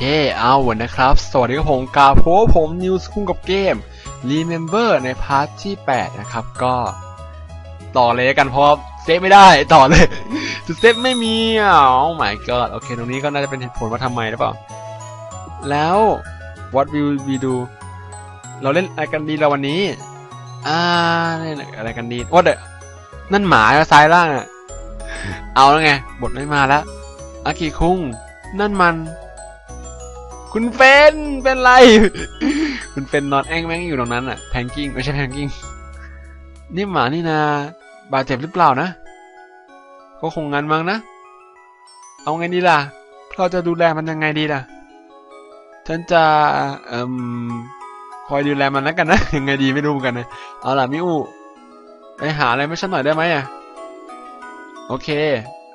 เคเอาวันนะครับ สวัสดีครับผมกาโพผมนิวส์คุ้งกับเกม Remember ในพาร์ทที่ 8 นะครับ ก็ต่อเลยกันเพราะเซฟไม่ได้ต่อเลยจะเซฟไม่มีอะโอ้ my god โอเค ตรงนี้ก็น่าจะเป็นเหตุผลว่าทำไมหรือเปล่า แล้ว what will we do เราเล่นอะไรกันดีเราวันนี้ อ่าเล่นอะไรกันดีว่าเดนั่นหมาซ้ายล่างอะเอาแล้วไง บทไม่มาแล้วอากิคุง นั่นมัน คุณเฟนเป็นไร คุณเฟนนอนแอ้งแม่งอยู่ตรงนั้นอะแพงกิ้งไม่ใช่แพงกิ้งนี่หมานี่นาบาดเจ็บหรือเปล่านะ ก็คงงั้นมั้งนะ เอาไงดีล่ะ เราจะดูแลมันยังไงดีล่ะ ฉันจะเอ่มคอยดูแลมันแล้วกันนะ ยังไงดีไม่รู้เหมือนกันนะ เอาล่ะมิอูไปหาอะไรให้ฉันหน่อยได้ไหมอะโอเค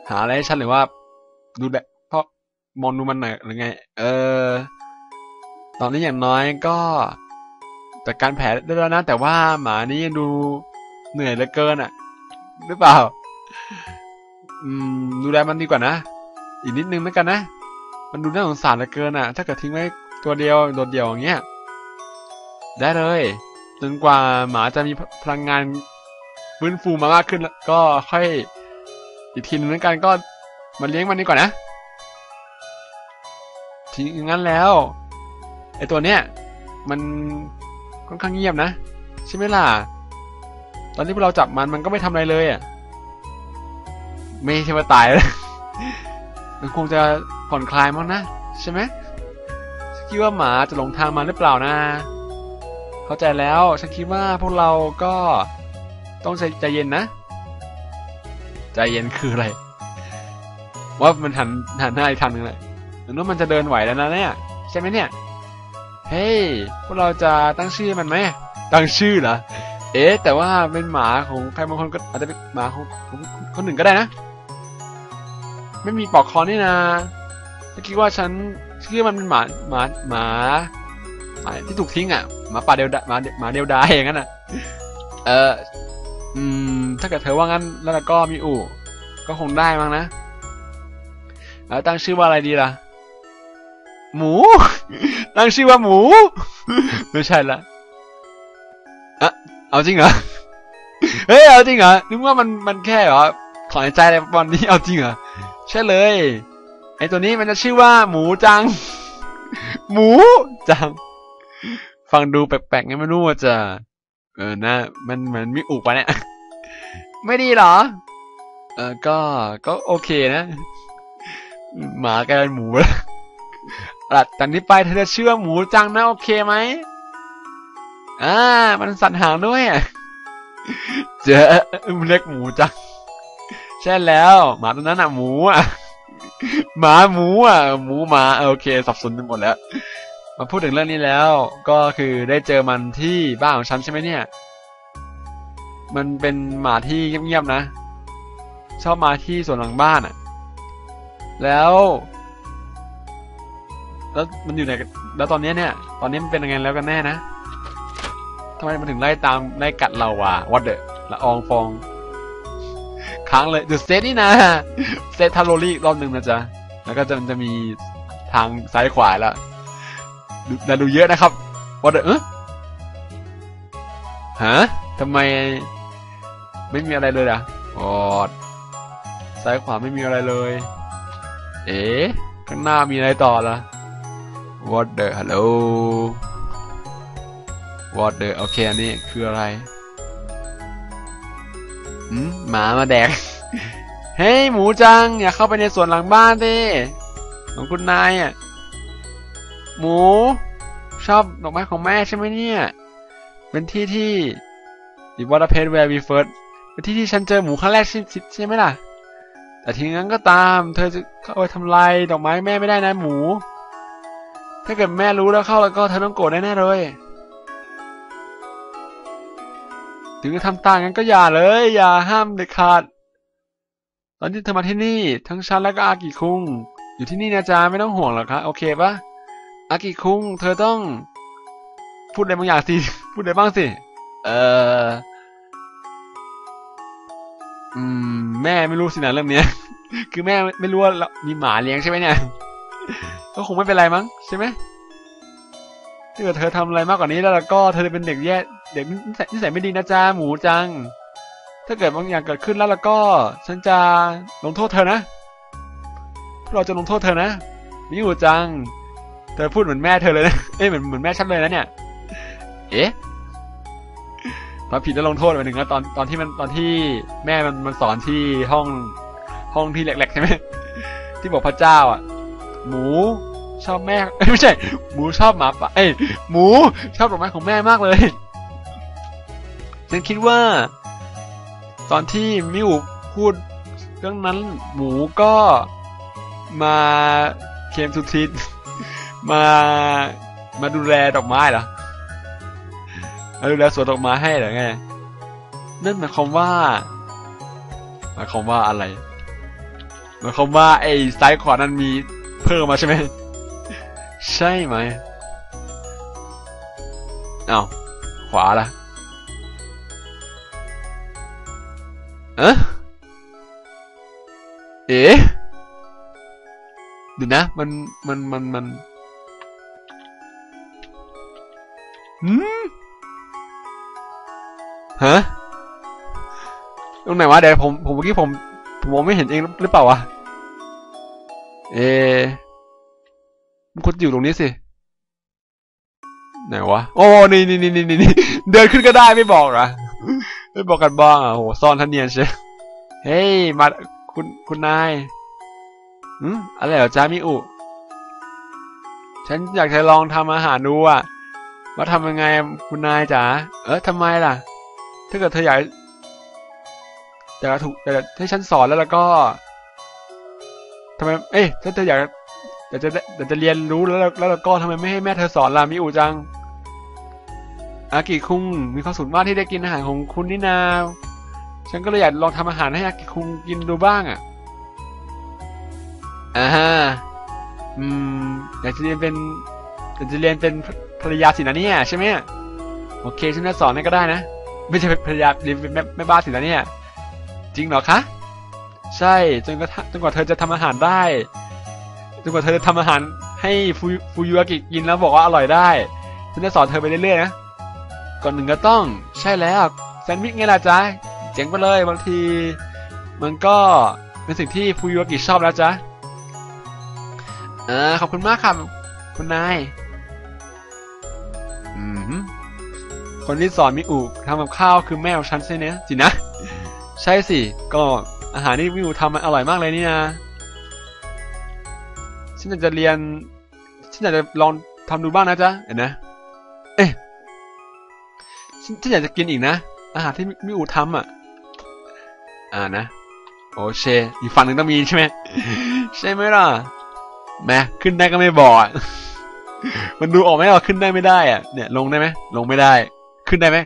หาอะไรให้ฉันหรือว่า ดูแล มองดูมันหน่อยหรือไง เออ ตอนนี้อย่างน้อยก็จัดการแผลได้แล้วนะ แต่ว่าหมานี้ดูเหนื่อยเหลือเกินอะ หรือเปล่า อืม ดูแลมันดีกว่านะ อีกนิดนึงแล้วกันนะ มันดูน่าสงสารเหลือเกินอะ ถ้าเกิดทิ้งไว้ตัวเดียวโดดเดี่ยวอย่างเงี้ย ได้เลย จนกว่าหมาจะมีพลังงานฟื้นฟูมามากขึ้นแล้วก็ค่อยอีกทีนึงแล้วกันก็มันเลี้ยงมันดีกว่านะ ทิ้งอย่างนั้นแล้วไอตัวเนี้ยมันค่อนข้างเงียบนะ ใช่ไหมล่ะ ตอนที่พวกเราจับมันมันก็ไม่ทำอะไรเลยอะ ไม่ใช่ว่าตายแล้วมันคงจะผ่อนคลายมั้งนะ ใช่ไหมฉันคิดว่าหมาจะหลงทางมาหรือเปล่านะ เข้าใจแล้วฉันคิดว่าพวกเราก็ต้องใจใจเย็นนะ ใจเย็นคืออะไร ว่ามันหันหันหน้าอีกทางหนึงเลย หรือว่ามันจะเดินไหวแล้วนะเนี่ย ใช่ไหมเนี่ย เฮ้ยพวกเราจะตั้งชื่อมันไหมตั้งชื่อเหรอเอ๊ะแต่ว่าเป็นหมาของใครบางคนก็อาจจะเป็นหมาของของคนหนึ่งก็ได้นะ ไม่มีปลอกคอนี่นะฉันคิดว่าฉันคิดว่ามันเป็นหมาหมาหมาหมาที่ถูกทิ้งอะหมาป่าเดียวดายหมาหมาเดียวดายอย่างนั้นอะเอออืม ถ้าเกิดเธอว่างั้นแล้วก็มีอู่ก็คงได้มั้งนะแล้วตั้งชื่อว่าอะไรดีล่ะ หมู ตั้งชื่อว่าหมู ไม่ใช่ละอะเอาจริงเหรอ เฮ้ย เอาจริงเหรอ นึกว่ามันมันแค่เหรอถอนใจอะไรวันนี้ เอาจริงเหรอ ใช่เลย ไอตัวนี้มันจะชื่อว่าหมูจัง หมูจัง ฟังดูแปลกๆไงไม่รู้ว่าจะ เออนะ มันเหมือนมีอุปะเนี่ย ไม่ดีเหรอ เออ ก็ ก็โอเคนะ หมากลายเป็นหมูแล้ว หลัดจากนี้ไปเธอจะเชื่อหมูจังนะโอเคไหมอ่า มันสั่นหางด้วยอะเจอเรียกหมูจัง ใช่แล้วหมาตัวนั้นอะหมูอะหมาหมูอะหมูหมาโอเค สับสนไปหมดแล้ว มาพูดถึงเรื่องนี้แล้ว ก็คือได้เจอมันที่บ้านของฉันใช่ไหมเนี่ย มันเป็นหมาที่เงียบๆนะ ชอบมาที่สวนหลังบ้านอะแล้ว แล้วมันอยู่ไหนแล้วตอนนี้เนี่ย ตอนนี้มันเป็นยังไงแล้วกันแน่นะทำไมมันถึงไล่ตามไล่กัดเราวะวัดเดอะละอองฟองค้างเลยเดอะเซตนี่นะเซตทาโรลี่รอบหนึ่งนะจ๊ะแล้วก็จะมันจะมีทางซ้ายขวาล้วดูแต่ดูเยอะนะครับวัดเดอะเออฮะทำไม ไม่มีอะไรเลยอะอ๋อซ้ายขวาไม่มีอะไรเลย เอ๊ะข้างหน้ามีอะไรต่อล่ะ What the hello What the โอเคอันนี้คืออะไรหืมหมามาแดก เฮ้ยหมูจัง อย่าเข้าไปในสวนหลังบ้านดิของคุณนายอะหมู ชอบดอกไม้ของแม่ใช่ไหมเนี่ย เป็นที่ที่ดิวอร์เพนแวร์วีเฟิร์สเป็นที่ที่ฉันเจอหมูครั้งแรกใช่ใช่ไหมล่ะ แต่ทีนั้นก็ตาม เธอจะเข้าไปทำลายดอกไม้แม่ไม่ได้นะหมู ถ้าเกิดแม่รู้แล้วเข้าแล้วก็เธอต้องโกรธแน่ๆเลย ถึงจะทำตามงั้นก็อย่าเลย อย่าห้ามเด็ดขาด ตอนที่เธอมาที่นี่ ทั้งฉันและก็อากิคุง อยู่ที่นี่นะจ๊ะไม่ต้องห่วงหรอกครับโอเคปะอากิคุง เธอต้อง พูดอะไรบางอย่างสิ พูดอะไรบ้างสิ เอออืม แม่ไม่รู้สินะเรื่องเนี้ย คือแม่ไม่รู้ว่ามีหมาเลี้ยงใช่ไหมเนี่ย ก็คงไม่เป็นไรมั้งใช่ไหมถ้าเกิดเธอทำอะไรมากกว่านี้แล้วก็เธอจะเป็นเด็กแย่เด็กนิสัยนิสัยไม่ดีนะจ๊ะหมูจัง ถ้าเกิดบางอย่างเกิดขึ้นแล้วแล้วก็ ฉันจะลงโทษเธอนะ เราจะลงโทษเธอนะมิวจัง เธอพูดเหมือนแม่เธอเลยนะเอ้ยเหมือนเหมือนแม่ฉันเลยนะเนี่ย เอ๊ะตอนผิดแล้วลงโทษไปหนึ่งแล้วตอนตอนที่มันตอนที่แม่มันมันสอนที่ห้องห้องที่แหลกๆใช่ไหมที่บอกพระเจ้าอะ หมูชอบแม่ไม่ใช่ หมูชอบหมาป่าเอ้ยหมูชอบดอกไม้ของแม่มากเลย ฉันคิดว่า ตอนที่มิวพูดเรื่องนั้นหมูก็มาเคมสุทินมามาดูแลดอกไม้เหรอมาดูแลสวนดอกไม้ให้เหรอไงนั่นหมายความว่าหมายความว่าอะไรหมายความว่าไอ้ซ้ายขวานั้นมี เพิ่มมาใช่ไหม ใช่ไหม เอาขวาล่ะเอะเอ๊ะเดี๋ยวนะ มัน มัน มัน มันหืมฮะ ตรงไหนวะ เดี๋ยวผม ผมเมื่อกี้ผม ผมมองไม่เห็นเองหรือเปล่าวะ เอมันควรอยู่ตรงนี้สิ ไหนวะ โอ้ นี่นี่นี่นี่นี่เดินขึ้นก็ได้ไม่บอกเหรอไม่บอกกันบ้างอะโหซ่อนทันเนียนใช่เฮ้ย มาคุณคุณนายอืมอะไรเหรอจ้ามิอุ ฉันอยากจะลองทำอาหารดูอะว่าทำยังไงคุณนายจ๋า เออทำไมล่ะ ถ้าเกิดเธออยากอยากถูกอยากให้ฉันสอนแล้วแล้วก็ำไม เอ้ยถ้าเธออยากอยากจะอยากจะเรียนรู้แล้วแล้วก็ทำไมไม่ให้แม่เธอสอนล่ะมิอุจัง อากิคุงมีความสุขมากที่ได้กินอาหารของคุณนี่นา ฉันก็เลยอยากลองทำอาหารให้อากิคุงกินดูบ้างอะอ่าฮะอืมอยากจะเรียนเป็นอยากจะเรียนเป็นภรรยาสินะเนี่ยใช่ไหมโอเคฉันจะสอนให้ก็ได้นะ ไม่ใช่ภรรยาเรียนเป็นแม่แม่บ้านสินะเนี่ย จริงเหรอคะ ใช่จนกระทั่งจนกว่าเธอจะทำอาหารได้จนกว่าเธอจะทำอาหารให้ฟูฟูยูอากิกินแล้วบอกว่าอร่อยได้ฉันจะสอนเธอไปเรื่อยๆนะก่อนหนึ่งก็ต้อง ใช่แล้วแซนด์วิชไงล่ะจ๊ะเจ๋งไปเลยบางที มันก็เป็นสิ่งที่ฟูยูอากิชอบแล้วจ๊ะเออขอบคุณมากครับคุณนายอืมคนที่สอนมิอุทำกับข้าวคือแม่ของฉันใช่ไหมสินะ ใช่สิก็ อาหารที่มิอุทำมันอร่อยมากเลยนี่นะฉันอยากจะเรียน ฉันอยากจะลองทำดูบ้างนะจ๊ะเห็นนะ เอ๊ะฉันอยากจะกินอีกนะ อาหารที่มิอุทำอะ อ่านะ โอเคอีกฝั่งหนึ่งต้องมีใช่ไหมใช่ไหมล่ะแม่ขึ้นได้ก็ไม่บอกมันดูออกไหมว่าขึ้นได้ไม่ได้อะเนี่ยลงได้ไหมลงไม่ได้ ขึ้นได้ไหม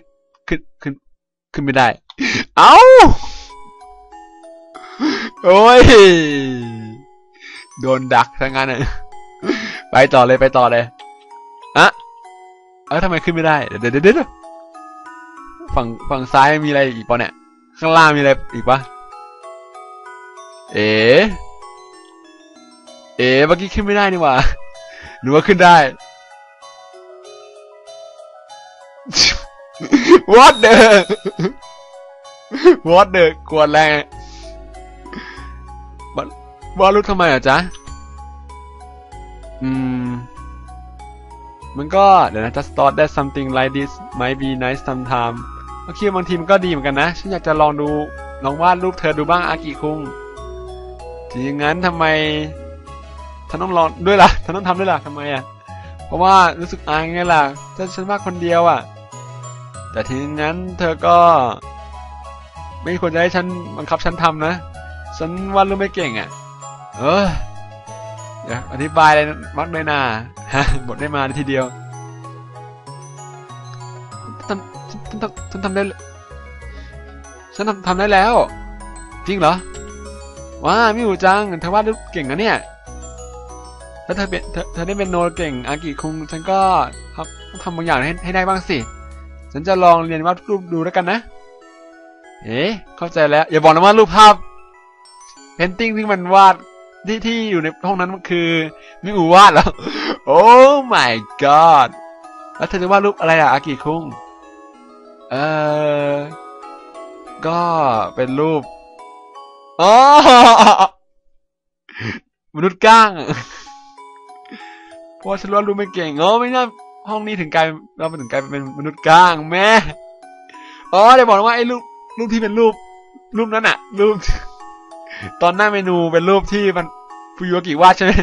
ขึ้นขึ้นขึ้นไม่ได้ เอ้า โอ้ย โดนดักทั้งนั้นอะไปต่อเลยไปต่อเลยอะเออทำไมขึ้นไม่ได้ เดี๋ยวเดี๋ยวเดี๋ยฝั่งฝั่งซ้ายมีอะไรอีกปะเนี่ย ข้างล่างมีอะไรอีกปะเอ๋เอ๋เมื่อกี้ขึ้นไม่ได้นี่หว่าหนูว่าขึ้นได้ What the What the กวนแรง ลบอลรู้ทำไมอะจ๊ะ อืม มันก็เดี๋ยวนะ just thought that something like this might be nice sometime โอเคบางทีมันก็ดีเหมือนกันนะ ฉันอยากจะลองดู ลองวาดรูปเธอดูบ้างอากิคุงถึงอย่างนั้นทำไมฉันต้องลองด้วยล่ะฉันต้องทำด้วยล่ะทำไมอะ เพราะว่ารู้สึกอายไงล่ะถ้าฉันวาดคนเดียวอะ แต่ทีนั้นเธอก็ ไม่ควรจะให้ฉันบังคับฉันทำนะ ฉันวาดรูปไม่เก่งอะ เออยอธิบายเลยมักเลยนาฮะบทได้มาทีเดียวทำฉันทำฉันทำได้ฉันทำทำได้แล้ว จริงเหรอว้ามิวจังเธอวาดรูปเก่งนะเนี่ยถ้าเธอเป็นเธอเธอได้เป็นโนเก่งอากิคุงฉันก็ครับต้องทำบางอย่างให้ให้ได้บ้างสิ ฉันจะลองเรียนวาดรูปดูแล้วกันนะ เอ๊ะเข้าใจแล้ว อย่าบอกนะว่ารูปภาพเพนติ้งที่มันวาด ที่ที่อยู่ในห้องนั้นมันคือมิอูวาดแล้ว โอ้ my god แล้วเธอจะวาดรูปอะไรอะอากิคุงเออก็เป็นรูปอ๋อมนุษย์ก้างเพราะว่าฉันวาดรูปไม่เก่งอ๋อไม่น่าห้องนี้ถึงกลายเราถึงกลายเป็นมนุษย์ก้างแม่อ๋อเดี๋ยวบอกว่าไอ้รูปรูปที่เป็นรูปรูปนั้นอะรูป ตอนหน้าเมนูเป็นรูปที่มัน ฟูยุกิวาดใช่ไหม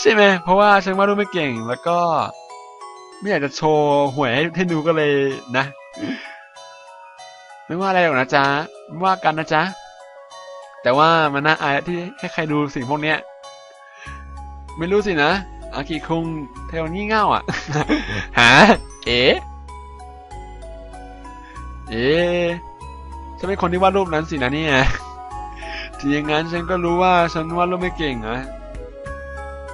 ใช่ไหมเพราะว่าฉันวาดรูปไม่เก่ง แล้วก็ ไม่อยากจะโชว์หวยให้ให้ดูก็เลยนะ ไม่ว่าอะไรหรอกนะจ๊ะไม่ว่ากันนะจ๊ะแต่ว่ามันน่าอายที่ให้ใครดูสิ่งพวกเนี้ย ไม่รู้สินะอากิคุงเทวนี่เง่าอะหาเอ๋เอ๋ฉันเป็นคนที่วาดรูปนั้นสินะเนี่ย ถึงอย่างนั้นฉันก็รู้ว่าฉันวาดรูปไม่เก่งนะ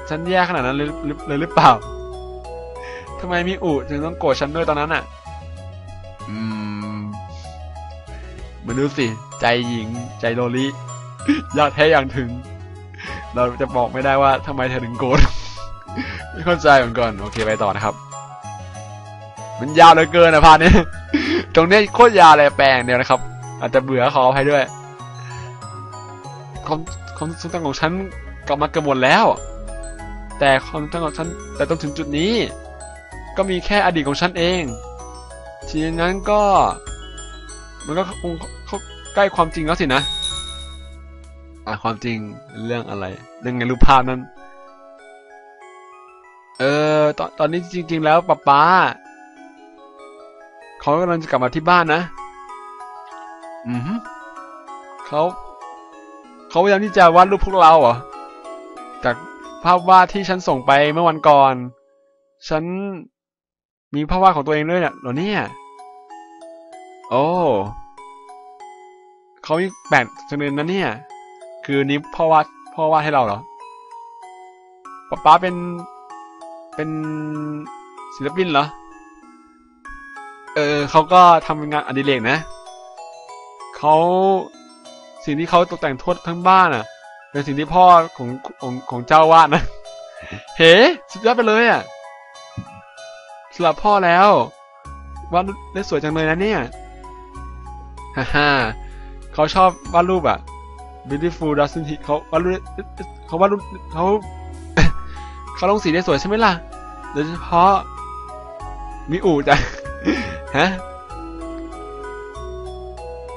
ฉันแย่ขนาดนั้นเลยหรือเลยหรือเปล่าทำไมมีอุถึงต้องโกรธฉันด้วยตอนนั้นอะ อืมมาดูสิ ใจหญิง ใจโลลิยากแท้อย่างถึง เราจะบอกไม่ได้ว่าทำไมเธอถึงโกรธไม่เข้าใจเหมือนกันโอเคไปต่อนะครับ มันยาวเหลือเกินอะพาร์ทนี้ ตรงนี้โคตรยาวเลยแปลงเดียวนะครับ อาจจะเบื่อขออภัยด้วย ความความทรงจำของฉันกลับมาเกือบหมดแล้ว แต่ความทรงจำของฉันแต่ตรงถึงจุดนี้ ก็มีแค่อดีตของฉันเอง ทีนั้นก็ มันก็คงเข้าใกล้ความจริงแล้วสินะอะความจริงเรื่องอะไร เรื่องไงรูปภาพนั้น เออตอนตอนนี้จริง ๆ แล้วป๊าป๊าเขากำลังจะกลับมาที่บ้านนะ อือฮึเขา เขาพยายามที่จะวาดรูปพวกเราเหรอ จากภาพวาดที่ฉันส่งไปเมื่อวันก่อน ฉันมีภาพวาดของตัวเองด้วยเนี่ยเหรอเนี่ย โอ้ เขามีแปดจังเลยนะเนี่ย คือนี้พ่อวาดพ่อวาดให้เราเหรอป๊าป๊าเป็น เป็นศิลปินเหรอ เออเขาก็ทำงานอดิเรกนะ เขา สิ่งที่เขาตกแต่งทั่วทั้งบ้านอะ เป็นสิ่งที่พ่อของของของเจ้าวาดนะ เฮ้สุดยอดไปเลยอะสำหรับพ่อแล้ววาดได้สวยจังเลยนะเนี่ยฮ่าฮ่าเขาชอบวาดรูปอะ beautiful doesn't he เขาวาดรูปเขาวาดรูปเขาเขาลงสีได้สวยใช่ไหมล่ะ โดยเฉพาะมิอูจ้ะฮะ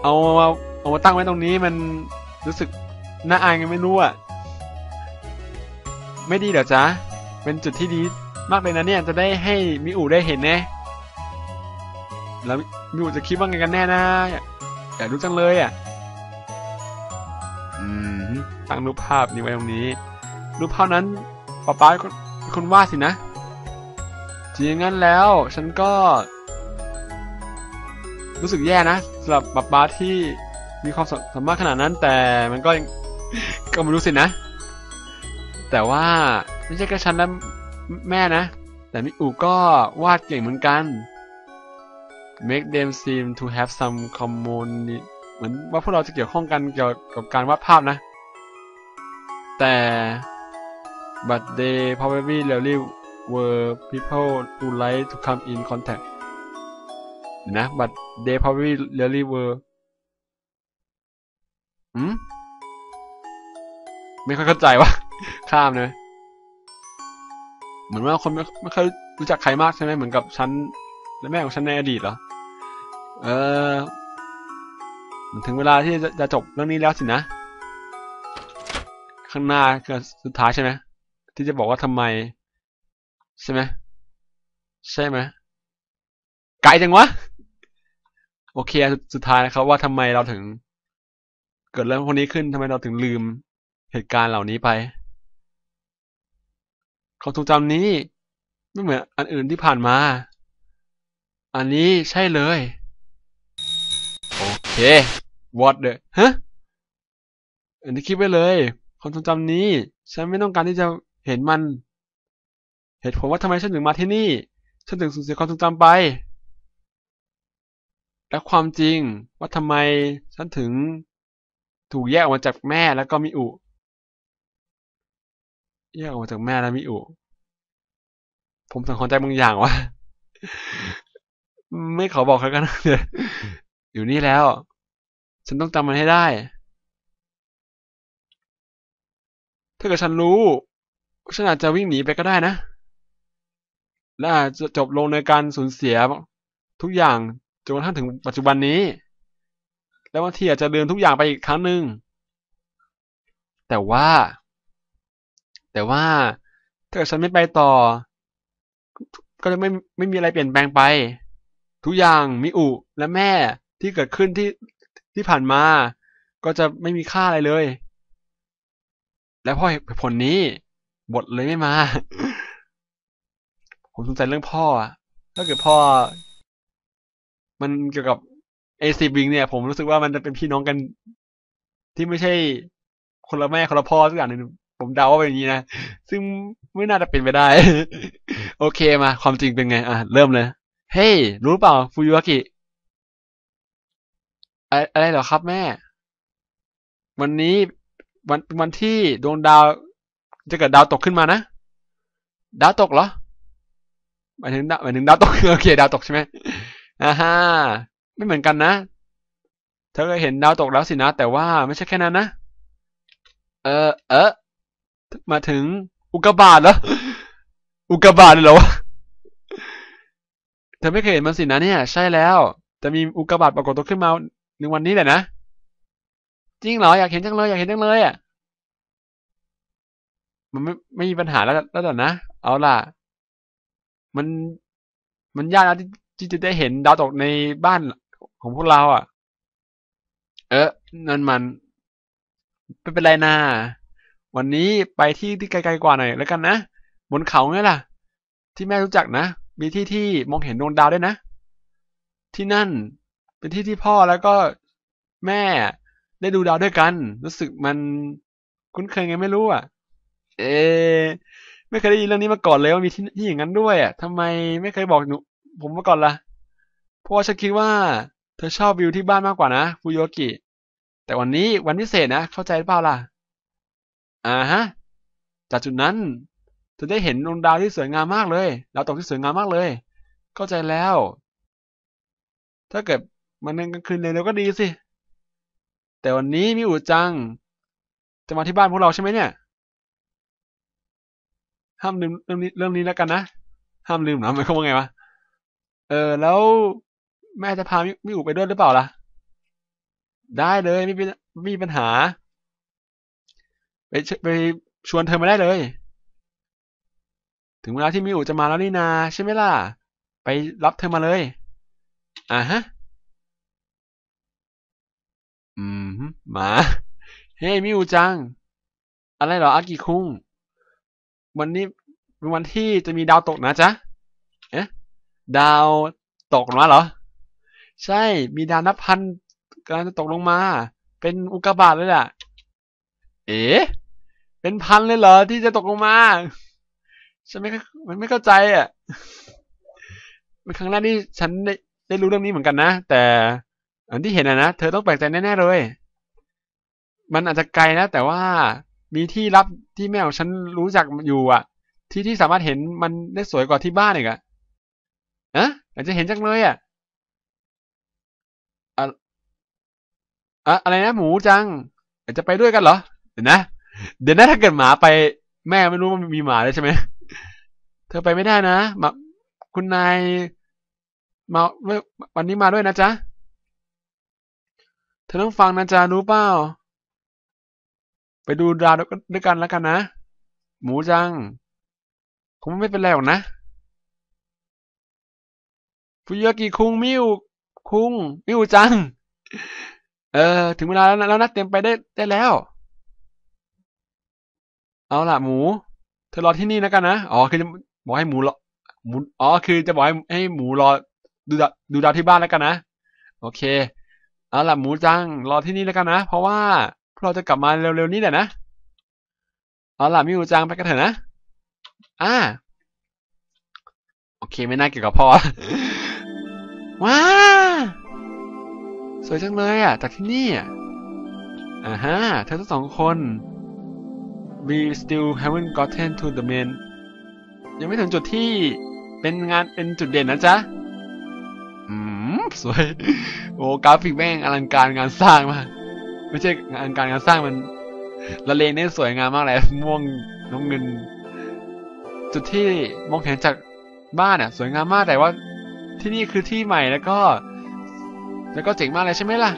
เอามา เอามาตั้งไว้ตรงนี้มันรู้สึกน่าอายไงไม่รู้อะ ไม่ดีเหรอจ๊ะ เป็นจุดที่ดีมากเลยนะเนี่ยจะได้ให้มิอูได้เห็นแน่แล้วมิอูจะคิดว่าไงกันแน่นะอยากรู้จังเลยอะ อืม ตั้งรูปภาพนี้ไว้ตรงนี้ รูปภาพนั้นป๊าป๊าเป็นคนวาดสินะจริงงั้นแล้ว ฉันก็ รู้สึกแย่นะสำหรับป๊าป๊าที่ มีความสามารถขนาดนั้นแต่มันก็ยังก็ไม่รู้สินะ แต่ว่าไม่ใช่แค่ฉันและแม่นะ แต่มิอูก็วาดเก่งเหมือนกัน make them seem to have some common เหมือนว่าพวกเราจะเกี่ยวข้องกันเกี่ยวกับการวาดภาพนะ แต่ but they probably really were people who like to come in contact นะ but they probably really were อืมไม่ค่อยเข้าใจว่าข้ามเลยเหมือนว่าคนไม่ไม่ค่อยรู้จักใครมากใช่ไหมเหมือนกับฉันและแม่ของฉันในอดีตเหรอเออมันถึงเวลาที่จะจะจบเรื่องนี้แล้วสินะ ข้างหน้าคือสุดท้ายใช่ไหมที่จะบอกว่าทำไม ใช่ไหมใช่ไหมไกลจังวะ โอเคสุดสุดท้ายนะครับว่าทำไมเราถึง เกิดเรื่องพวกนี้ขึ้นทำไมเราถึงลืมเหตุการณ์เหล่านี้ไปความทรงจำนี้ไม่เหมือนอันอื่นที่ผ่านมา อันนี้ใช่เลย โอเค what the ฮะอันนี้คิดไว้เลย ความทรงจำนี้ ฉันไม่ต้องการที่จะเห็นมัน เหตุผลว่าทำไมฉันถึงมาที่นี่ ฉันถึงสูญเสียความทรงจำไป และความจริงว่าทำไมฉันถึง ถูกแยกออกมาจากแม่แล้วก็มิอุ แยกออกมาจากแม่แล้วมิอุ ผมสังหรณ์ใจบางอย่างวะไม่ขอบอกใครกันเดี๋ยวอยู่นี่แล้ว ฉันต้องจำมันให้ได้ ถ้าเกิดฉันรู้ ฉันอาจจะวิ่งหนีไปก็ได้นะ และอาจจะจบลงในการสูญเสียทุกอย่างจนกระทั่งถึงปัจจุบันนี้ แล้วบางทีอาจจะลืมทุกอย่างไปอีกครั้งหนึ่งแต่ว่า แต่ว่าถ้าฉันไม่ไปต่อ ก็จะไม่ไม่มีอะไรเปลี่ยนแปลงไป ทุกอย่างมิอุและแม่ที่เกิดขึ้นที่ที่ผ่านมา ก็จะไม่มีค่าอะไรเลย และพราะเหตุผลนี้ บทเลยไม่มา ผมสนใจเรื่องพ่อถ้าเกิดพ่อ มันเกี่ยวกับ เอซีบิงเนี่ย ผมรู้สึกว่ามันจะเป็นพี่น้องกันที่ไม่ใช่คนละแม่คนละพ่อสักอย่างหนึ่งผมเดาว่าเป็นอย่างนี้นะ ซึ่งไม่น่าจะเป็นไปได้ โอเคมา ความจริงเป็นไง อะ เริ่มเลย เฮ้ hey, รู้เปล่าฟูยุอากิ อะไรเหรอครับแม่ วันนี้วันวันที่ดวงดาว จะเกิดดาวตกขึ้นมานะ ดาวตกเหรอหมายถึงดาวหมายถึงดาวตกโอเค ดาวตกใช่ไหมอ่าฮะ ไม่เหมือนกันนะ เธอเคยเห็นดาวตกแล้วสินะ แต่ว่าไม่ใช่แค่นั้นนะ เออ เออ มาถึงอุกกาบาตแล้วอุกกาบาตเลยเหรอวะ เธอไม่เคยเห็นมันสินะเนี่ย ใช่แล้ว จะมีอุกกาบาตปรากฏตัวขึ้นมาในวันนี้แหละนะ จริงเหรอ อยากเห็นจังเลย อยากเห็นจังเลยอะ มันไม่ไม่มีปัญหาแล้วแล้วนะ เอาล่ะ มัน มันยากนะที่จะได้เห็นดาวตกในบ้าน ของพวกเราอะ เออนั่นมันไม่เป็นไรนะวันนี้ไปที่ที่ไกลๆกว่าหน่อยแล้วกันนะ บนเขาไงล่ะ ที่แม่รู้จักนะ มีที่ที่มองเห็นดวงดาวด้วยนะ ที่นั่นเป็นที่ที่พ่อแล้วก็แม่ได้ดูดาวด้วยกัน รู้สึกมันคุ้นเคยไงไม่รู้อะ เอ ไม่เคยได้ยินเรื่องนี้มาก่อนเลยว่ามีที่ที่อย่างนั้นด้วยอะทำไมไม่เคยบอกหนูผมมาก่อนละ่ะเพราะฉันคิดว่า เธอชอบวิวที่บ้านมากกว่านะฟูโยกิ แต่วันนี้วันพิเศษนะ เข้าใจหรือเปล่าล่ะ อ่าฮะ จากจุดนั้นเธอได้เห็นดวงดาวที่สวยงามมากเลยดาวตกที่สวยงามมากเลย เข้าใจแล้ว ถ้าเกิดมันในกลางคืนเร็วก็ดีสิ แต่วันนี้มีอูจัง จะมาที่บ้านพวกเราใช่ไหมเนี่ย ห้ามลืมเรื่องนี้เรื่องนี้แล้วกันนะ ห้ามลืมนะหมายความว่าไงวะ เออแล้ว แม่จะพามิอูไปด้วยหรือเปล่าล่ะ ได้เลยไม่เป็นไม่มีปัญหา ไปไปชวนเธอมาได้เลย ถึงเวลาที่มิอูจะมาแล้วนี่นา ใช่ไหมล่ะ ไปรับเธอมาเลย อ่าฮะ อืมมา เฮ้ยมิอูจัง อะไรเหรออากิคุง วันนี้เป็นวันที่จะมีดาวตกนะจ๊ะ เอ๊ะ ดาวตกมาเหรอ ใช่ มีดาวนับพันกำลังจะตกลงมา เป็นอุกกาบาตเลยแหละเอ๊ะเป็นพันเลยเหรอที่จะตกลงมา ฉันไม่ มันไม่เข้าใจอะ เป็นครั้งแรกที่ฉันได้ได้รู้เรื่องนี้เหมือนกันนะ แต่อันที่เห็นอะนะ เธอต้องแปลกใจแน่ๆเลย มันอาจจะไกลนะ แต่ว่ามีที่ลับที่แม่ของฉันรู้จักอยู่อะ ที่ที่สามารถเห็นมันได้สวยกว่าที่บ้านอีกอะอะอาจจะเห็นจังเลยอะ อะอะไรนะหมูจังจจะไปด้วยกันเหรอ เดี๋ยวนะ เดี๋ยวนะถ้าเกิดหมาไปแม่ไม่รู้ว่ามีหมาเลยใช่ไหมเธอไปไม่ได้นะมาคุณนายมาวันนี้มาด้วยนะจ๊ะ เธอต้องฟังนะจ๊ะรู้เปล่า ไปดูดาวด้วยกันแล้วกันนะ หมูจัง คงไม่เป็นไรหรอกนะฟุยากิคุงมิวคุงมิวจัง เออ ถึงเวลาแล้วนะแล้วนะเตรียมไปได้ได้แล้ว เอาล่ะหมู เธอรอที่นี่แล้วกันนะ อ๋อ คือจะบอกให้หมูรอหมูอ๋อ คือจะบอกให้ให้หมูรอดูดาวดูดาวที่บ้านแล้วกันนะ โอเค เอาล่ะหมูจัง รอที่นี่แล้วกันนะ เพราะว่าพวกเราจะกลับมาเร็วๆนี้แหละนะ เอาล่ะมิวจังไปกันเถอะนะ อ่า โอเคไม่น่าเกี่ยวกับพ่อว้า สวยจังเลยอะ จากที่นี่อะอ่าฮะ เธอทั้งสองคน we still haven't gotten to the main ยังไม่ถึงจุดที่เป็นงานเป็นจุดเด่นนะจ๊ะ อืม สวย โอ้กราฟิกแม่งอลังการงานสร้างมาก ไม่ใช่งานการงานสร้างมัน ละเลงได้สวยงามมากเลยม่วงน้ำเงิน จุดที่มองเห็นจากบ้านอะ สวยงามมากแต่ว่าที่นี่คือที่ใหม่แล้วก็ แล้วก็เจ๋งมากเลยใช่ไหมล่ะ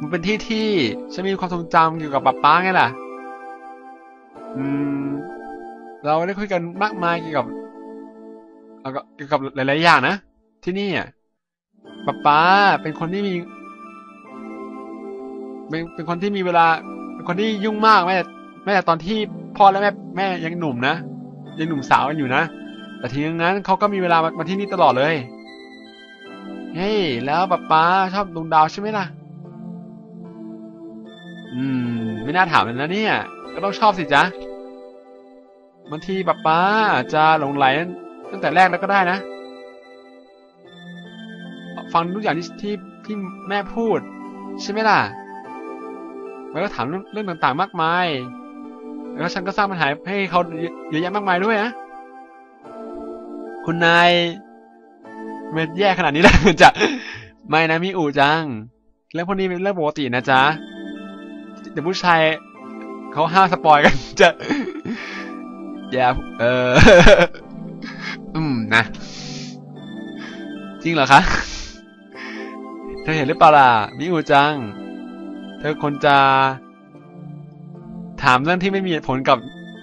มันเป็นที่ที่ฉันมีความทรงจำเกี่ยวกับป๊าป๊าไงล่ะ อืม เราได้คุยกันมากมายเกี่ยวกับเกี่ยวกับหลาย ๆ อย่างนะ ที่นี่อะป๊าป๊าเป็นคนที่มี เป็นเป็นคนที่มีเวลา เป็นคนที่ยุ่งมากแม้แต่แม้แต่ตอนที่พ่อและแม่แม่ยังหนุ่มนะยังหนุ่มสาวกันอยู่นะแต่ทีนั้นเขาก็มีเวลามาที่นี่ตลอดเลย เฮ้ยแล้วป๊าป๊าชอบดวงดาวใช่ไหมล่ะ อืม ไม่น่าถามเลยนะเนี่ย ก็ต้องชอบสิจ๊ะบางทีป๊าป๊าจะหลงไหลตั้งแต่แรกแล้วก็ได้นะ ฟังทุกอย่างที่ที่ที่แม่พูด ใช่ไหมล่ะแล้วก็ถามเรื่องเรื่องต่างๆ มากมาย แล้วฉันก็สร้างปัญหาให้เขาเยอะแยะมากมายด้วยนะ คุณนาย มันแย่ขนาดนี้แล้วจะไม่นะมิอูจังเรื่องพวกนี้เป็นเรื่องปกตินะจ๊ะแต่ผู้ชายเขาห้ามสปอยกันจะอย่าเอออืมนะ จริงเหรอคะเธอเห็นหรือเปล่าล่ะมิอูจัง เธอคนจะถามเรื่องที่ไม่มีผลกับ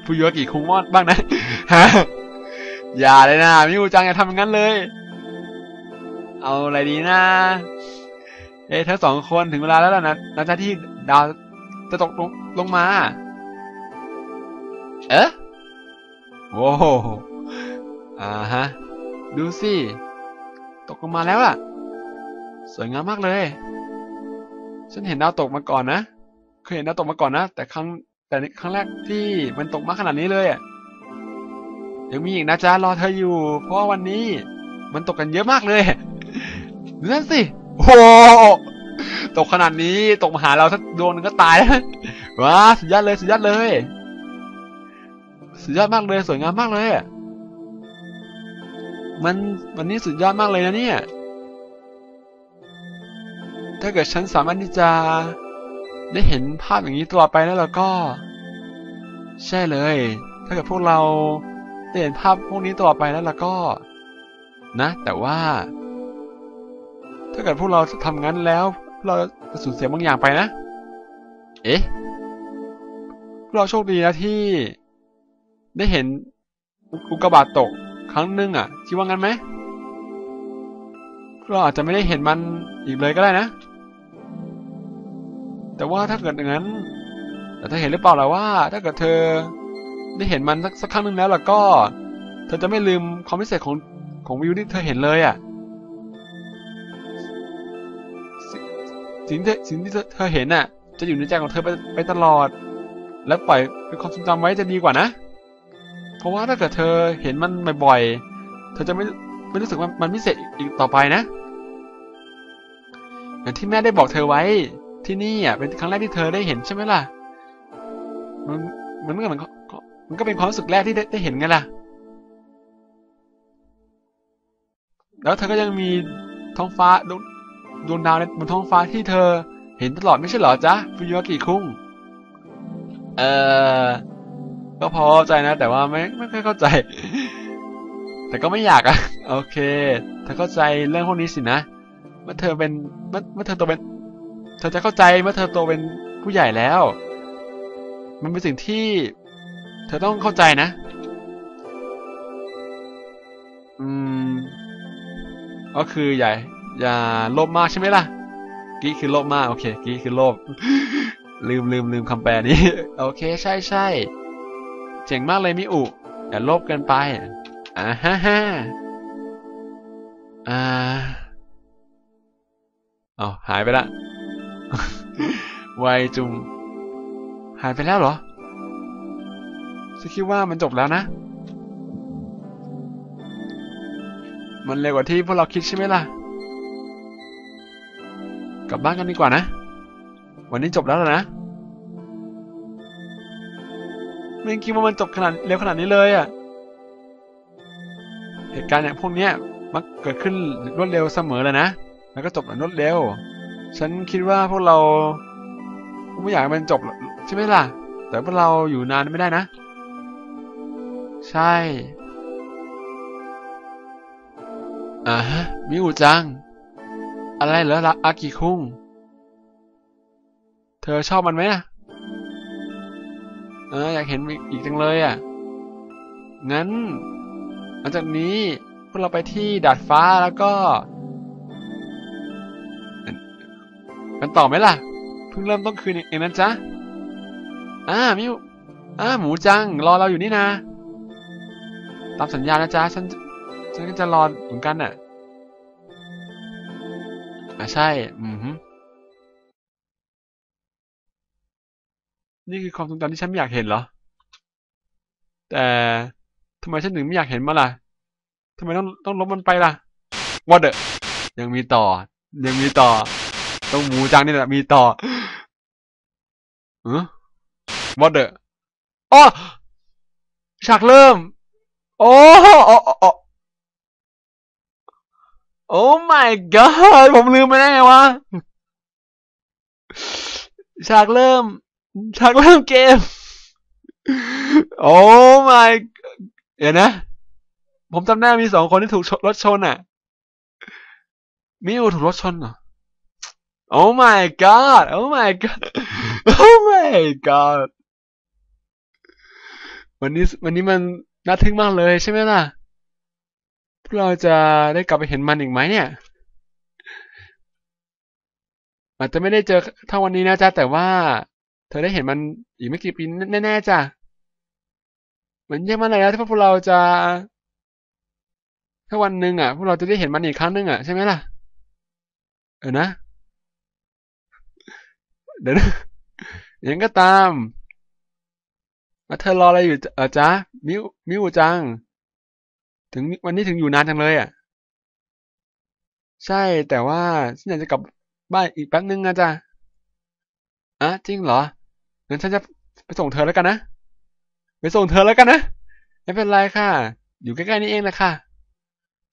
ฟูยุกิคุงมอดบ้างนะฮะอย่าเลยนะมิอูจังอย่าทำอย่างนั้นเลย เอาอะไรดีนะ เอ้ทั้งสองคนถึงเวลาแล้วล่ะนะนับที่ดาวจะตกลงลงมา เอ๊ะโว้อ่าฮะ ดูสิ ตกลงมาแล้วอะสวยงามมากเลย ฉันเห็นดาวตกมาก่อนนะ เคยเห็นดาวตกมาก่อนนะ แต่ครั้งแต่ครั้งแรกที่มันตกมาขนาดนี้เลยอะยังมีอีกนะจ๊ะรอเธออยู่ เพราะวันนี้มันตกกันเยอะมากเลย นั่นสิ โอ้ตกขนาดนี้ตกมาหาเราสักดวงหนึงก็ตายแล้วว้าสุดยอดเลยสุดยอดเลยสุดยอดมากเลยสวยงามมากเลยมันวันนี้สุดยอดมากเลยนะเนี่ย ถ้าเกิดฉันสามารถที่จะได้เห็นภาพอย่างนี้ตลอดไปแล้วเราก็ ใช่เลย ถ้าเกิดพวกเราได้เห็นภาพพวกนี้ตลอดไปแล้วเราก็ นะ แต่ว่า ถ้าเกิดพวกเราทำงั้นแล้ว เราจะสูญเสียบางอย่างไปนะ เอ๊ะพวกเราโชคดีนะที่ ได้เห็นอุกกาบาตตกครั้งหนึ่งอะคิดว่างั้นไหมพวกเราอาจจะไม่ได้เห็นมันอีกเลยก็ได้นะ แต่ว่าถ้าเกิดอย่างนั้น แต่เธอเห็นหรือเปล่าล่ะว่า ถ้าเกิดเธอได้เห็นมันสักสักครั้งหนึ่งแล้วล่ะก็ เธอจะไม่ลืมความพิเศษของของวิวที่เธอเห็นเลยอะ สิ่งที่สิ่งที่เธอเห็นน่ะ จะอยู่ในใจของเธอไปไปตลอด และปล่อยเป็นความทรงจำไว้จะดีกว่านะ เพราะว่าถ้าเกิดเธอเห็นมันบ่อยๆ เธอจะไม่ไม่รู้สึกว่ามันพิเศษอีกต่อไปนะอย่างที่แม่ได้บอกเธอไว้ที่นี่อะเป็นครั้งแรกที่เธอได้เห็นใช่ไหมล่ะ มันมันก็เหมือนมันก็เป็นความรู้สึกแรกที่ได้ได้เห็นไงล่ะ แล้วเธอก็ยังมีท้องฟ้าดวง ดวงดาวในบนท้องฟ้าที่เธอ เห็นตลอดไม่ใช่เหรอจ๊ะฟุยุกิคุงเออก็พอใจนะ แต่ว่าไม่ไม่ค่อยเข้าใจ แต่ก็ไม่อยากอะโอเคเธอเข้าใจเรื่องพวกนี้สินะเมื่อเธอเป็นเมื่อเมื่อเธอโตเป็น เธอจะเข้าใจเมื่อเธอโตเป็นผู้ใหญ่แล้ว มันเป็นสิ่งที่ เธอต้องเข้าใจนะ อืม ก็คือใหญ่ อย่าโลภมากใช่ไหมล่ะกี้คือโลภมากโอเคกี้คือโลภลืมลืมลืมคำแปลนี้ โอเคใช่ใช่เจ๋งมากเลยมิอุอย่าโลภเกินไปอ่าฮ่าฮ่าอ่าเอ๋อหายไปละไวจุงหายไปแล้วเหรอฉันคิดว่ามันจบแล้วนะ มันเร็วกว่าที่พวกเราคิดใช่ไหมล่ะ กลับบ้านกันดีกว่านะ วันนี้จบแล้วนะไม่คิดว่ามันจบขนาดเร็วขนาดนี้เลยอะ เหตุการณ์เนี่ยพวกเนี้ยมักเกิดขึ้นรวดเร็วเสมอเลยนะ แล้วก็จบแบบรวดเร็ว ฉันคิดว่าพวกเราไม่อยากมันจบใช่ไหมล่ะ แต่พวกเราอยู่นานไม่ได้นะ ใช่ อ่าฮะมิวจัง อะไรเหรอละอากิคุง เธอชอบมันไหมอะเอออยากเห็นอีกจังเลยอะ งั้น หลังจากนี้พวกเราไปที่ดาดฟ้าแล้วก็กันต่อไหมล่ะ เพิ่งเริ่มต้นคืนเองนะจ๊ะ อ่ามิวอ่าหมูจัง รอเราอยู่นี่นะ ตามสัญญานะจ๊ะ ฉัน ฉันก็จะรอเหมือนกันน่ะ อ่าใช่ อืมฮึนี่คือความทรงจำที่ฉันไม่อยากเห็นเหรอ แต่ทำไมฉันถึงไม่อยากเห็นมันล่ะทำไมต้องต้องลบมันไปล่ะวอเดอะยังมีต่อ ยังมีต่อ ต้องหมูจังนี่แหละมีต่อเออวอเดอะอ๋อฉากเริ่ม โอ้โอ้โอ้ อ้ my god ผมลืมไปได้ไงวะ ฉากเริ่ม ฉากเริ่มเกม โอ้ my เดี๋ยวนะ ผมจำได้มีสองคนที่ถูกรถชนอะ มิวถูกรถชนเหรอ โอ้ my god โอ้ my god โอ้ my god วันนี้วันนี้มันน่าทึ่งมากเลยใช่ไหมล่ะ พวกเราจะได้กลับไปเห็นมันอีกไหมเนี่ยอาจจะไม่ได้เจอเท่าวันนี้นะจ๊ะแต่ว่า เธอได้เห็นมันอีกไม่กี่ปีแน่ๆจ้ะเหมือนยังมันอะไรแล้วที่พวกเราจะถ้าวันหนึ่งอะ พวกเราจะได้เห็นมันอีกครั้งหนึ่งอะใช่ไหมล่ะ เออนะเดี๋ยวนะยังก็ตามมาเธอรออะไรอยู่เออจ๊ะมิวมิวจัง ถึงวันนี้ถึงอยู่นานจังเลยอะ ใช่ แต่ว่าฉันอยากจะกลับบ้านอีกแป๊บนึงนะจ๊ะอะจริงเหรองั้นฉันจะไปส่งเธอแล้วกันนะไปส่งเธอแล้วกันนะไม่เป็นไรค่ะ อยู่ใกล้ๆนี่เองแหละค่ะ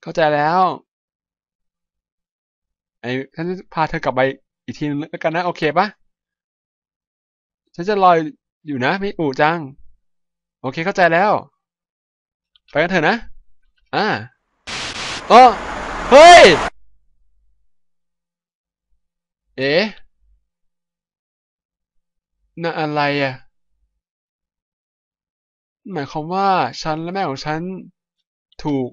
เข้าใจแล้วไอ้ฉันจะพาเธอกลับไปอีกทีนึงแล้วกันนะ โอเคปะฉันจะรอยอยู่นะมิอูจัง โอเคเข้าใจแล้ว ไปกันเถอะนะ อ่าอ๋อเฮ้ย เอ๊ะน่ะอะไรอะ หมายความว่าฉันและแม่ของฉันถูก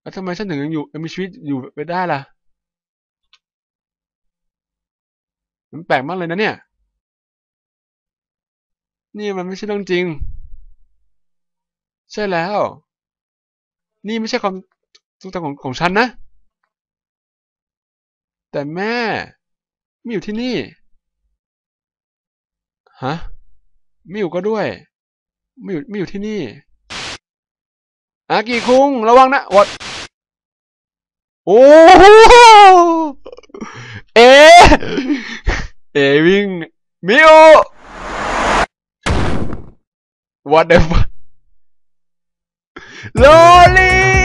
แล้วทำไมฉันถึงยังอยู่ยังมีชีวิตอยู่ไปได้ล่ะ มันแปลกมากเลยนะเนี่ย นี่มันไม่ใช่เรื่องจริง ใช่แล้ว นี่ไม่ใช่ความทรงจำของของฉันนะ แต่แม่ไม่อยู่ที่นี่ ฮะไม่อยู่ก็ด้วย ไม่อยู่ไม่อยู่ที่นี่อากีคุง ระวังนะวอดโอ้โหเอ เอวิ่งมิว what the fuck ลี่